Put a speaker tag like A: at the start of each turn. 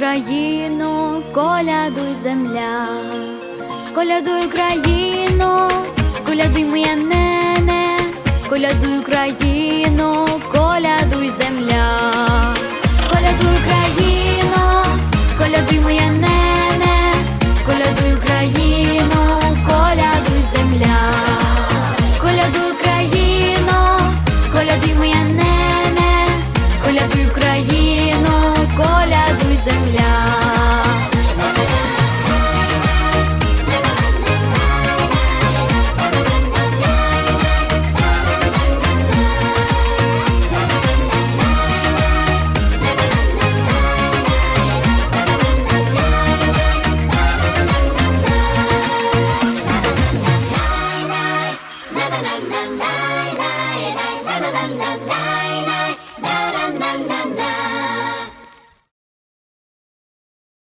A: Україно, колядуй земля, колядуй Україно, колядуй моя нене, колядуй Україно.